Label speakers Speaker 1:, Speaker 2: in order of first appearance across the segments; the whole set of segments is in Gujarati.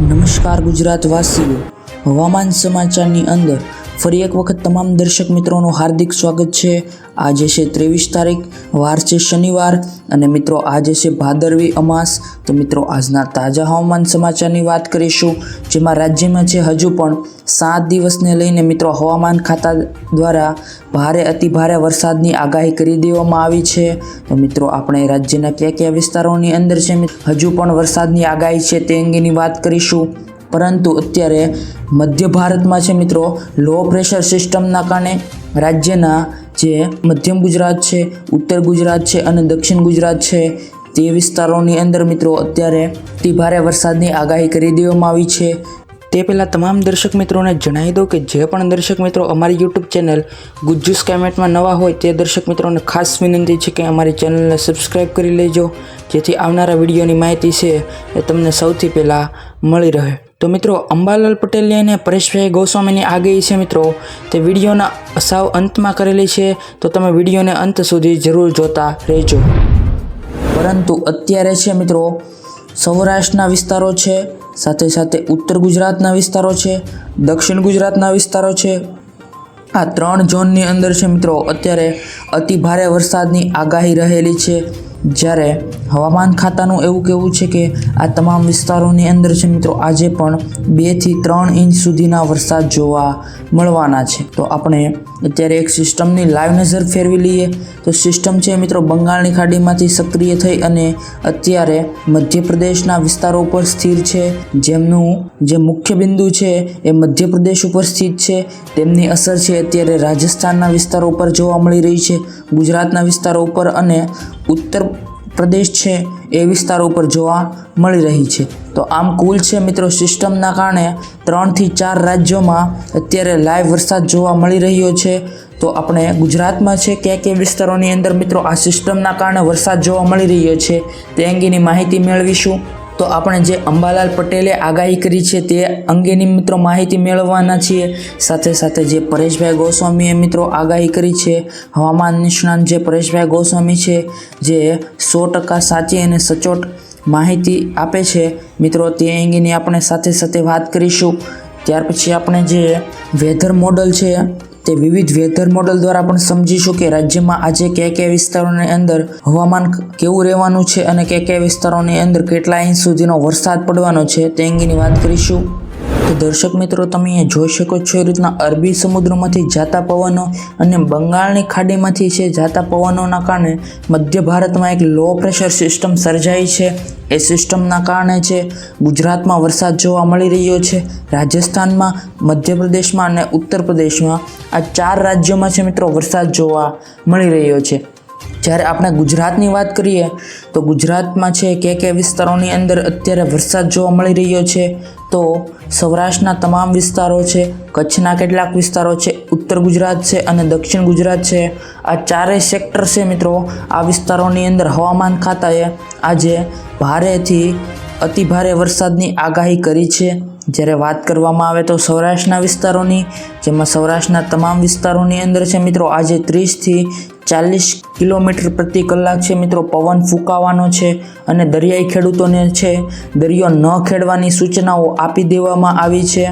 Speaker 1: નમસ્કાર ગુજરાતવાસીઓ. હવામાન સમાચારની અંદર ફરી એક વખત તમામ દર્શક મિત્રોનું હાર્દિક સ્વાગત છે. આજે છે ત્રેવીસ તારીખ, વાર છે શનિવાર અને મિત્રો આજે છે ભાદરવી અમાસ. તો મિત્રો આજના તાજા હવામાન સમાચારની વાત કરીશું, જેમાં રાજ્યમાં છે હજુ પણ સાત દિવસને લઈને મિત્રો હવામાન ખાતા દ્વારા ભારે અતિભારે વરસાદની આગાહી કરી દેવામાં આવી છે. તો મિત્રો આપણે રાજ્યના કયા કયા વિસ્તારોની અંદર છે હજુ પણ વરસાદની આગાહી છે તે અંગેની વાત કરીશું. પરંતુ અત્યારે મધ્ય ભારતમાં છે મિત્રો લો પ્રેશર સિસ્ટમના કારણે રાજ્યના જે મધ્યમ ગુજરાત છે, ઉત્તર ગુજરાત છે અને દક્ષિણ ગુજરાત છે, તે વિસ્તારોની અંદર મિત્રો અત્યારે અતિ ભારે વરસાદની આગાહી કરી દેવામાં આવી છે. તે પહેલાં તમામ દર્શક મિત્રોને જણાવી દઉં કે જે પણ દર્શક મિત્રો અમારી યુટ્યુબ ચેનલ ગુજ્જુસ કેમેટમાં નવા હોય તે દર્શક મિત્રોને ખાસ વિનંતી છે કે અમારી ચેનલને સબસ્ક્રાઈબ કરી લેજો, જેથી આવનારા વિડીયોની માહિતી છે એ તમને સૌથી પહેલાં મળી રહે. તો મિત્રો, અંબાલાલ પટેલની અને પરેશભાઈ ગોસ્વામીની આગાહી છે મિત્રો. તે વિડીયોના સાવ અંતમાં કરેલી છે, તો તમે વિડીયોને અંત સુધી જરૂર જોતા રહેજો. પરંતુ અત્યારે છે મિત્રો, સૌરાષ્ટ્રના વિસ્તારો છે, સાથે સાથે ઉત્તર ગુજરાતના વિસ્તારો છે, દક્ષિણ ગુજરાતના વિસ્તારો છે. આ ત્રણ ઝોનની અંદર છે મિત્રો, અત્યારે અતિ ભારે વરસાદની આગાહી રહેલી છે. જ્યારે હવામાન ખાતાનું એવું કહેવું છે કે આ તમામ વિસ્તારોની અંદર છે મિત્રો, આજે પણ બેથી ત્રણ ઇંચ સુધીના વરસાદ જોવા મળવાના છે. તો આપણે અત્યારે એક સિસ્ટમની લાઈવ નજર ફેરવી લઈએ. તો સિસ્ટમ છે મિત્રો, બંગાળની ખાડીમાંથી સક્રિય થઈ અને અત્યારે મધ્યપ્રદેશના વિસ્તારો ઉપર સ્થિર છે. જેમનું જે મુખ્ય બિંદુ છે એ મધ્યપ્રદેશ ઉપર સ્થિત છે. તેમની અસર છે અત્યારે રાજસ્થાનના વિસ્તારો ઉપર જોવા મળી રહી છે, ગુજરાતના વિસ્તારો ઉપર અને ઉત્તર પ્રદેશ છે એ વિસ્તારો ઉપર જોવા મળી રહી છે. તો આમ કુલ છે મિત્રો સિસ્ટમના કારણે ત્રણથી ચાર રાજ્યોમાં અત્યારે લાઈવ વરસાદ જોવા મળી રહ્યો છે. તો આપણે ગુજરાતમાં છે કયા કયા વિસ્તારોની અંદર મિત્રો આ સિસ્ટમના કારણે વરસાદ જોવા મળી રહ્યો છે. તે અંગેની માહિતી મેળવીશું. તો આપણે જે અંબાલાલ પટેલે આગાહી કરી છે તે અંગેની મિત્રો માહિતી મેળવવાના છીએ. સાથે સાથે જે પરેશભાઈ ગોસ્વામીએ મિત્રો આગાહી કરી છે, હવામાન નિષ્ણાંત જે પરેશભાઈ ગોસ્વામી છે, જે સો ટકા સાચી અને સચોટ માહિતી આપે છે, મિત્રો તે અંગેની આપણે સાથે સાથે વાત કરીશું. ત્યાર પછી આપણે જે વેધર મોડલ છે તે વિવિધ વેધર મોડલ દ્વારા પણ સમજીશું કે રાજ્યમાં આજે કયા કયા વિસ્તારોની અંદર હવામાન કેવું રહેવાનું છે અને કયા કયા વિસ્તારોની અંદર કેટલા ઇંચ સુધીનો વરસાદ પડવાનો છે તે અંગેની વાત કરીશું. તો દર્શક મિત્રો, તમે અહીંયા જોઈ શકો છો એ રીતના અરબી સમુદ્રમાંથી જાતા પવનો અને બંગાળની ખાડીમાંથી છે જાતા પવનોના કારણે મધ્ય ભારતમાં એક લો પ્રેશર સિસ્ટમ સર્જાઈ છે. એ સિસ્ટમના કારણે છે. ગુજરાતમાં વરસાદ જોવા મળી રહ્યો છે. રાજસ્થાનમાં, મધ્યપ્રદેશમાં અને ઉત્તર પ્રદેશમાં આ ચાર રાજ્યોમાં છે મિત્રો વરસાદ જોવા મળી રહ્યો છે. જ્યારે આપણે ગુજરાતની વાત કરીએ, તો ગુજરાતમાં છે કે કે વિસ્તારોની અંદર અત્યારે વરસાદ જોવા મળી રહ્યો છે. તો સૌરાષ્ટ્રના તમામ વિસ્તારો છે, કચ્છના કેટલાક વિસ્તારો છે, ઉત્તર ગુજરાત છે અને દક્ષિણ ગુજરાત છે, આ ચારેય સેક્ટર છે મિત્રો, આ વિસ્તારોની અંદર હવામાન ખાતાએ આજે ભારેથી અતિ ભારે વરસાદની આગાહી કરી છે. જ્યારે વાત કરવામાં આવે તો સૌરાષ્ટ્રના વિસ્તારોની, જેમાં સૌરાષ્ટ્રના તમામ વિસ્તારોની અંદર છે મિત્રો, આજે ત્રીસથી ચાલીસ કિલોમીટર પ્રતિ કલાક છે મિત્રો. પવન ફૂંકાવાનો છે અને દરિયાઈ ખેડૂતોને છે દરિયો ન ખેડવાની સૂચનાઓ આપી દેવામાં આવી છે.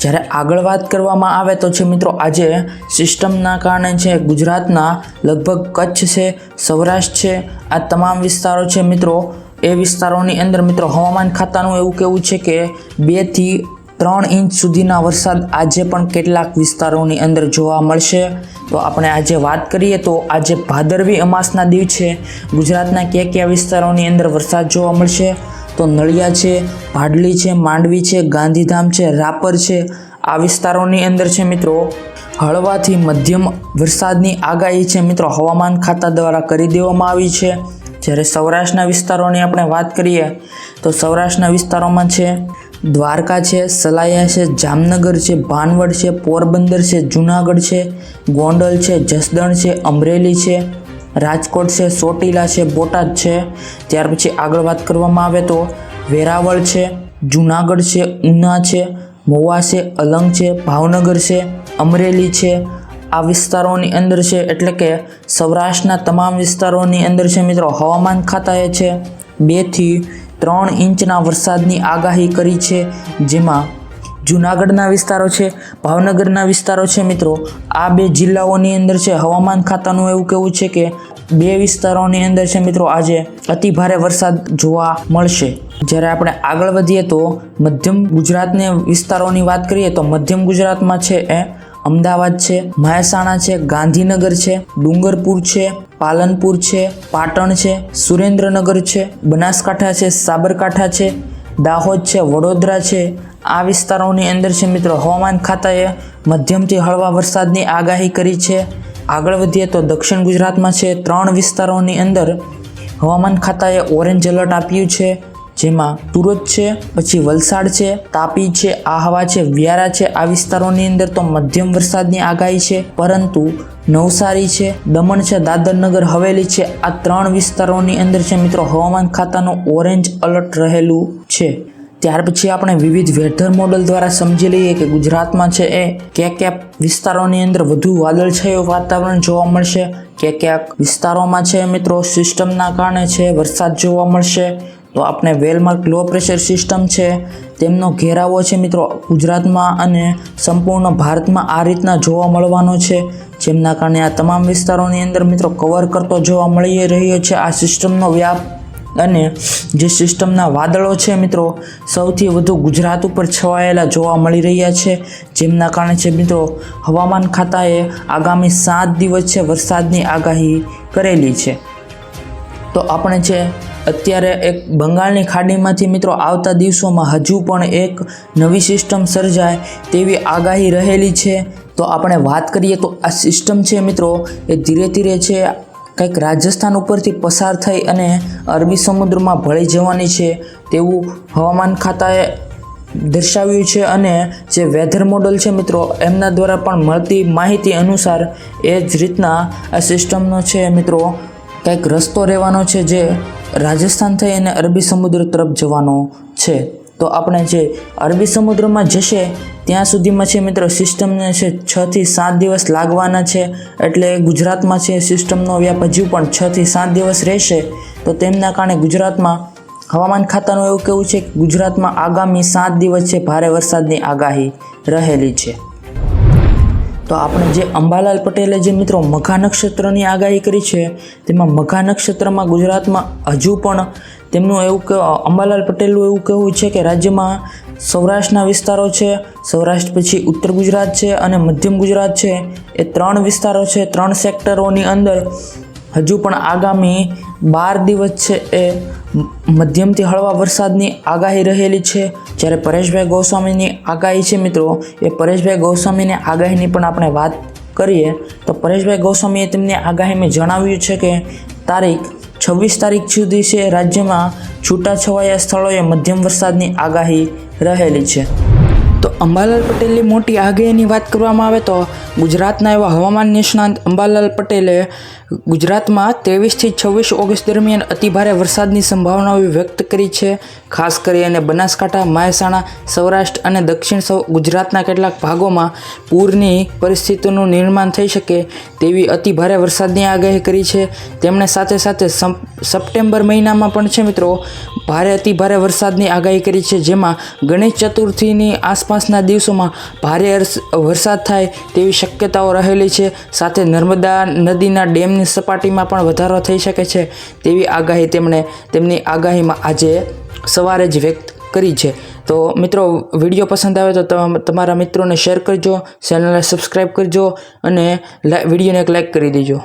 Speaker 1: જ્યારે આગળ વાત કરવામાં આવે તો છે મિત્રો, આજે સિસ્ટમના કારણે છે ગુજરાતના લગભગ કચ્છ છે, સૌરાષ્ટ્ર છે, આ તમામ વિસ્તારો છે મિત્રો. એ વિસ્તારોની અંદર મિત્રો, હવામાન ખાતાનું એવું કહેવું છે કે બેથી ત્રણ ઇંચ સુધીના વરસાદ આજે પણ કેટલાક વિસ્તારોની અંદર જોવા મળશે. તો આપણે આજે વાત કરીએ તો આજે ભાદરવી અમાસના દિવસે ગુજરાતના કયા કયા વિસ્તારોની અંદર વરસાદ જોવા મળશે? તો નળિયા છે, ભાડલી છે, માંડવી છે, ગાંધીધામ છે, રાપર છે. આ વિસ્તારોની અંદર છે મિત્રો, હળવાથી મધ્યમ વરસાદની આગાહી છે મિત્રો હવામાન ખાતા દ્વારા કરી દેવામાં આવી છે. જ્યારે સૌરાષ્ટ્રના વિસ્તારોની આપણે વાત કરીએ, તો સૌરાષ્ટ્રના વિસ્તારોમાં છે દ્વારકા છે, સલાયા છે, જામનગર છે, ભાનવડ છે, પોરબંદર છે, જુનાગઢ છે, ગોંડલ છે, જસદણ છે, અમરેલી છે, રાજકોટ છે સોટીલા છે, બોટાદ છે. ત્યાર પછી આગળ વાત કરવામાં આવે તો વેરાવળ છે, જુનાગઢ છે, ઉના છે મહુવા છે, અલંગ છે, ભાવનગર છે, અમરેલી છે. આ વિસ્તારોની અંદર છે, એટલે કે સૌરાષ્ટ્રના તમામ વિસ્તારોની અંદર છે મિત્રો, હવામાન ખાતાએ છે બેથી ત્રણ ઇંચના વરસાદની આગાહી કરી છે, જેમાં જૂનાગઢના વિસ્તારો છે, ભાવનગરના વિસ્તારો છે. મિત્રો, આ બે જિલ્લાઓની અંદર છે, હવામાન ખાતાનું એવું કહેવું છે કે બે વિસ્તારોની અંદર છે, મિત્રો, આજે અતિ ભારે વરસાદ જોવા મળશે. જ્યારે આપણે આગળ વધીએ તો મધ્યમ ગુજરાતને વિસ્તારોની વાત કરીએ તો મધ્યમ ગુજરાતમાં છે એ અમદાવાદ છે, મહેસાણા છે, ગાંધીનગર છે, ડુંગરપુર છે, પાલનપુર છે, પાટણ છે, સુરેન્દ્રનગર છે, બનાસકાંઠા છે, સાબરકાંઠા છે, દાહોદ છે, વડોદરા છે. આ વિસ્તારોની અંદર છે મિત્રો, હવામાન ખાતાએ મધ્યમથી હળવા વરસાદની આગાહી કરી છે. આગળ વધીએ તો દક્ષિણ ગુજરાતમાં છે, ત્રણ વિસ્તારોની અંદર હવામાન ખાતાએ ઓરેન્જ એલર્ટ આપ્યું છે. જેમાં સુરત છે, પછી વલસાડ છે, તાપી છે, આહવા છે, વ્યારા છે. આ વિસ્તારોની અંદર તો મધ્યમ વરસાદની આગાહી છે, પરંતુ નવસારી છે, દમણ છે, દાદરનગર, હવેલી છે. આ ત્રણ વિસ્તારોની અંદર છે મિત્રો, હવામાન ખાતાનું ઓરેન્જ અલર્ટ રહેલું છે. ત્યાર પછી આપણે વિવિધ વેધર મોડલ દ્વારા સમજી લઈએ કે ગુજરાતમાં છે એ ક્યાં ક્યાં વિસ્તારોની અંદર વધુ વાદળછાયું વાતાવરણ જોવા મળશે, ક્યાં ક્યાંક વિસ્તારોમાં છે મિત્રો, સિસ્ટમના કારણે છે, વરસાદ જોવા મળશે તો આપણે વેલમાર્ક લો પ્રેશર સિસ્ટમ છે, તેમનો ઘેરાવો છે મિત્રો ગુજરાતમાં અને સંપૂર્ણ ભારતમાં આ રીતના જોવા મળવાનો છે. જેમના કારણે આ તમામ વિસ્તારોની અંદર મિત્રો કવર કરતો જોવા મળી રહ્યો છે આ સિસ્ટમનો વ્યાપ અને જે સિસ્ટમના વાદળો છે મિત્રો સૌથી વધુ ગુજરાત ઉપર છવાયેલા જોવા મળી રહ્યા છે. જેમના કારણે છે મિત્રો હવામાન ખાતાએ આગામી સાત દિવસ છે વરસાદની આગાહી કરેલી છે. તો આપણે છે અત્યારે એક બંગાળની ખાડીમાંથી મિત્રો આવતા દિવસોમાં હજુ પણ એક નવી સિસ્ટમ સર્જાય તેવી આગાહી રહેલી છે. તો આપણે વાત કરીએ તો આ સિસ્ટમ છે મિત્રો, એ ધીરે ધીરે છે, કંઈક રાજસ્થાન ઉપરથી પસાર થઈ અને અરબી સમુદ્રમાં ભળી જવાની છે તેવું હવામાન ખાતાએ દર્શાવ્યું છે અને જે વેધર મોડલ છે મિત્રો, એમના દ્વારા પણ મળતી માહિતી અનુસાર એ જ રીતના આ સિસ્ટમનો છે મિત્રો, કંઈક રસ્તો રહેવાનો છે જે રાજસ્થાન થઈ અને અરબી સમુદ્ર તરફ જવાનો છે. તો આપણે જે અરબી સમુદ્રમાં જશે, ત્યાં સુધીમાં છે મિત્રો સિસ્ટમને છે છ થી સાત દિવસ લાગવાના છે. એટલે ગુજરાતમાં છે સિસ્ટમનો વ્યાપ હજુ પણ છ થી સાત દિવસ રહેશે. તો તેમના કારણે ગુજરાતમાં હવામાન ખાતાનું એવું કહેવું છે કે ગુજરાતમાં આગામી સાત દિવસ છે ભારે વરસાદની આગાહી રહેલી છે. તો આપણે જે અંબાલાલ પટેલે જે મિત્રો મઘા નક્ષત્રની આગાહી કરી છે, તેમાં મઘા નક્ષત્રમાં ગુજરાતમાં હજુ પણ તેમનું એવું કે, અંબાલાલ પટેલનું એવું કહેવું છે કે રાજ્યમાં સૌરાષ્ટ્રના વિસ્તારો છે, સૌરાષ્ટ્ર પછી ઉત્તર ગુજરાત છે અને મધ્યમ ગુજરાત છે. એ ત્રણ વિસ્તારો છે, ત્રણ સેક્ટરોની અંદર હજુ પણ આગામી બાર દિવસ છે એ મધ્યમથી હળવા વરસાદની આગાહી રહેલી છે. જ્યારે પરેશભાઈ ગોસ્વામીની આગાહી છે મિત્રો, એ પરેશભાઈ ગોસ્વામીની આગાહીની પણ આપણે વાત કરીએ, તો પરેશભાઈ ગોસ્વામીએ તેમની આગાહીમાં જણાવ્યું છે કે તારીખ છવ્વીસ તારીખ સુધી છે રાજ્યમાં છૂટાછવાયા સ્થળોએ મધ્યમ વરસાદની આગાહી રહેલી છે. તો અંબાલાલ પટેલની મોટી આગાહીની વાત કરવામાં આવે તો ગુજરાતના એવા હવામાન નિષ્ણાંત અંબાલાલ પટેલે ગુજરાતમાં ત્રેવીસથી છવ્વીસ ઓગસ્ટ દરમિયાન અતિભારે વરસાદની સંભાવનાઓ વ્યક્ત કરી છે. ખાસ કરીને બનાસકાંઠા, મહેસાણા, સૌરાષ્ટ્ર અને દક્ષિણ સૌ ગુજરાતના કેટલાક ભાગોમાં પૂરની પરિસ્થિતિનું નિર્માણ થઈ શકે તેવી અતિભારે વરસાદની આગાહી કરી છે. તેમણે સાથે સાથે સપ્ટેમ્બર મહિનામાં પણ છે મિત્રો, ભારે અતિભારે વરસાદની આગાહી કરી છે, જેમાં ગણેશ ચતુર્થીની આસપાસના દિવસોમાં ભારે વરસાદ થાય તેવી શક્યતાઓ રહેલી છે. સાથે નર્મદા નદીના ડેમની સપાટીમાં પણ વધારો થઈ શકે છે તેવી આગાહી તેમણે તેમની આગાહીમાં આજે સવારે જ વ્યક્ત કરી છે. તો મિત્રો, વીડિયો પસંદ આવે તો તમ- તમારા મિત્રોને શેર કરજો, ચેનલને સબસ્ક્રાઈબ કરજો અને વિડીયોને એક લાઈક કરી દેજો.